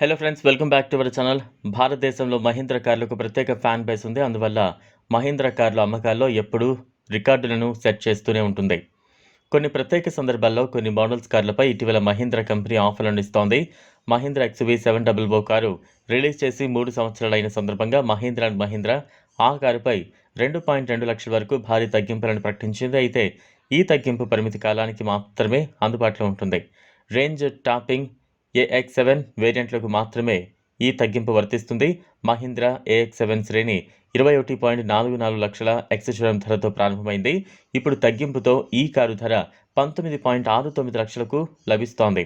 Hello friends welcome back to our channel భారతదేశంలో మహీంద్ర కార్లకు ప్రత్యేక fan base ఉంది. అందువల్ల మహీంద్ర కార్ల అమ్మకాల్లో ఎప్పుడూ రికార్డులను సెట్ చేస్తూనే ఉంటుంది. కొన్ని ప్రత్యేక సందర్భాల్లో కొన్ని మోడల్స్ కార్లపై ఇటీవల మహీంద్రా కంపెనీ ఆఫర్లను ఇస్తోంది. Mahindra X V seven double O car release చేసి మూడు సంవత్సరాలైన సందర్భంగా మహీంద్ర అండ్ మహీంద్రా ఆ కారుపై రెండు పాయింట్ రెండు లక్షల వరకు భారీ తగ్గింపులను ప్రకటించింది. అయితే ఈ తగ్గింపు పరిమితి కాలానికి మాత్రమే అందుబాటులో ఉంటుంది. Range topping A X seven వేరియంట్లకు మాత్రమే ఈ తగ్గింపు వర్తిస్తుంది. మహీంద్రా ఏఎక్స్ సెవెన్ శ్రేణి ఇరవై ఒకటి పాయింట్ నాలుగు నాలుగు లక్షల ఎక్స్చూరం ధరతో ప్రారంభమైంది. ఇప్పుడు తగ్గింపుతో ఈ కారు ధర పంతొమ్మిది పాయింట్ ఆరు తొమ్మిది లక్షలకు లభిస్తోంది.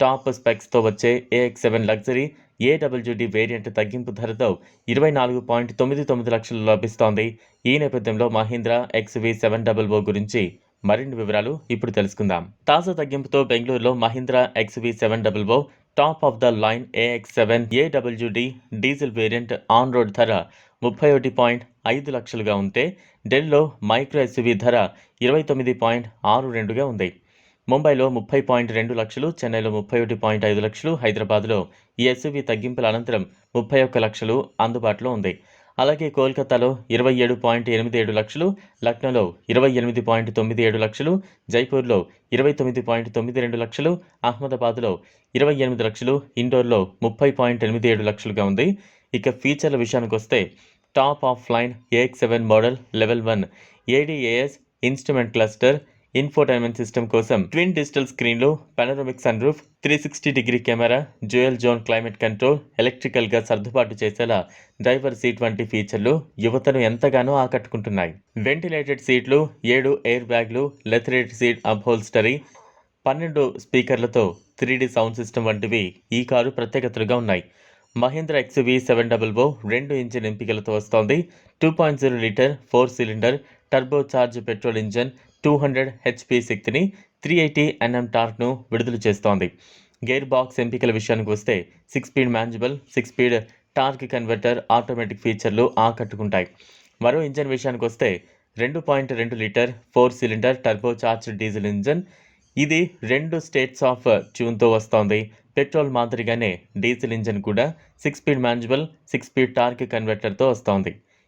టాప్ స్పెక్స్తో వచ్చే A X seven luxury A W D variant తగ్గింపు ధరతో ఇరవై నాలుగు పాయింట్ తొమ్మిది తొమ్మిది లక్షలు లభిస్తోంది. ఈ నేపథ్యంలో Mahindra X V seven double O గురించి మరిన్ని వివరాలు ఇప్పుడు తెలుసుకుందాం. తాజా తగ్గింపుతో బెంగళూరులో Mahindra X V seven double O top of the line A X seven A W D diesel variant on road ధర ముప్పై ఒకటి పాయింట్ ఐదు లక్షలుగా ఉంటే ఢిల్లీలో మైక్రో ఎస్యూవీ ధర ఇరవై తొమ్మిది పాయింట్ ఆరు రెండుగా ఉంది. ముంబైలో ముప్పై పాయింట్ రెండు లక్షలు చెన్నైలో ముప్పై ఒకటి పాయింట్ ఐదు లక్షలు హైదరాబాద్లో ఈ ఎస్యూవీ తగ్గింపుల అనంతరం ముప్పై ఒక్క లక్షలు అందుబాటులో ఉంది. అలాగే కోల్కతాలో ఇరవై ఏడు పాయింట్ ఎనిమిది ఏడు లక్షలు లక్నోలో ఇరవై ఎనిమిది పాయింట్ తొమ్మిది ఏడు లక్షలు జైపూర్లో ఇరవై తొమ్మిది పాయింట్ తొమ్మిది రెండు లక్షలు అహ్మదాబాద్లో ఇరవై ఎనిమిది లక్షలు ఇండోర్లో ముప్పై పాయింట్ ఎనిమిది ఏడు లక్షలుగా ఉంది. ఇక ఫీచర్ల విషయానికి వస్తే top of line A X seven model level one A D A S instrument cluster infotainment system కోసం ట్విన్ డిజిటల్ స్క్రీన్లు panoramic sunroof three sixty degree camera dual zone climate control ఎలక్ట్రికల్గా సర్దుబాటు చేసేలా డ్రైవర్ సీట్ వంటి ఫీచర్లు యువతను ఎంతగానో ఆకట్టుకుంటున్నాయి. Ventilated సీట్లు ఏడు ఎయిర్ బ్యాగ్లు లెథరేట్ సీట్ అప్హోల్స్టరీ పన్నెండు స్పీకర్లతో త్రీ సౌండ్ సిస్టమ్ వంటివి ఈ కారు ప్రత్యేకతలుగా ఉన్నాయి. Mahindra X V seven double O రెండు ఇంజిన్ ఎంపికలతో వస్తోంది. Two point zero litre four cylinder turbo charge petrol engine two hundred H P శక్తిని త్రీ ఎయిటీ ఎన్ఎం టార్క్ను విడుదల చేస్తోంది. గేర్ బాక్స్ ఎంపికల విషయానికి వస్తే six speed manual six speed torque converter automatic ఫీచర్లు ఆకట్టుకుంటాయి. మరో ఇంజన్ విషయానికి వస్తే రెండు పాయింట్ రెండు litre four cylinder turbo charge diesel engine. ఇది రెండు స్టేట్స్ ఆఫ్ ట్యూన్తో వస్తోంది. పెట్రోల్ మాదిరిగానే డీజిల్ ఇంజన్ కూడా six speed manual six speed torque కన్వర్టర్తో వస్తోంది.